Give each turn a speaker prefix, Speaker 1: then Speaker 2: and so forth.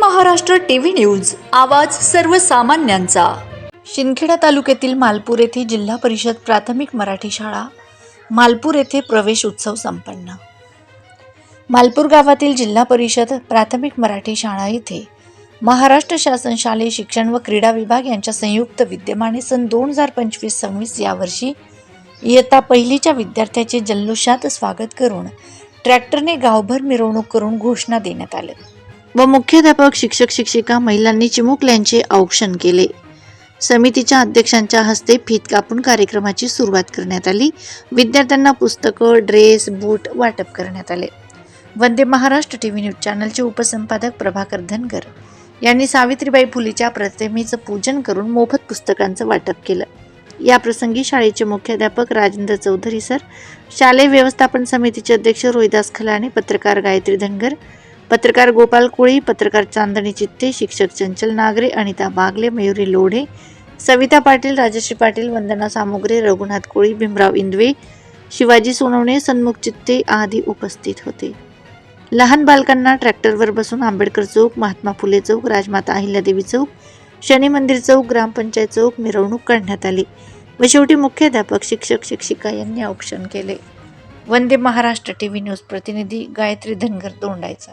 Speaker 1: Maharashtra TV news आवाज सर्वसामान्यांचा. शिंदखेडा तालुक्यातील मालपूर येथे जिल्हा परिषद प्राथमिक मराठी शाळा मालपूर येथे प्रवेश उत्सव संपन्न. मालपूर गावातील जिल्हा परिषद प्राथमिक मराठी शाळा येथे महाराष्ट्र शासन शालेय शिक्षण व क्रीडा विभाग यांच्या संयुक्त विद्यमाने सन दोन हजार पंचवीस सव्वीस यावर्षी इयत्ता पहिलीच्या विद्यार्थ्याचे जल्लोषात स्वागत करून ट्रॅक्टरने गावभर मिरवणूक करून घोषणा देण्यात आल्या. व मुख्याध्यापक शिक्षक शिक्षिका महिलांनी चिमुकल्यांचे औक्षण केले. समितीच्या अध्यक्षांच्या हस्ते फीत कापून कार्यक्रमाची सुरुवात करण्यात आली. विद्यार्थ्यांना पुस्तकं ड्रेस बूट वाटप करण्यात आले. Vande Maharashtra T V news चॅनलचे उपसंपादक प्रभाकर धनगर यांनी सावित्रीबाई फुलेच्या प्रतिमेचं पूजन करून मोफत पुस्तकांचं वाटप केलं. या प्रसंगी शाळेचे मुख्याध्यापक राजेंद्र चौधरी सर शालेय व्यवस्थापन समितीचे अध्यक्ष रोहिदास खलाणे पत्रकार गायत्री धनगर पत्रकार गोपाल कोळी पत्रकार चांदणी चित्ते शिक्षक चंचल नागरे अनिता बागले मयुरी लोढे सविता पाटील राजश्री पाटील वंदना सामुग्रे रघुनाथ कोळी भीमराव इंदवे शिवाजी सोनवणे सन्मुख चित्ते आदी उपस्थित होते. लहान बालकांना ट्रॅक्टरवर बसून आंबेडकर चौक महात्मा फुले चौक राजमाता अहिल्यादेवी चौक शनी मंदिर चौक ग्रामपंचायत चौक मिरवणूक काढण्यात आली व शेवटी मुख्याध्यापक शिक्षक शिक्षिका यांनी औक्षण केले. Vande Maharashtra T V news प्रतिनिधी गायत्री धनगर तोंडायचा.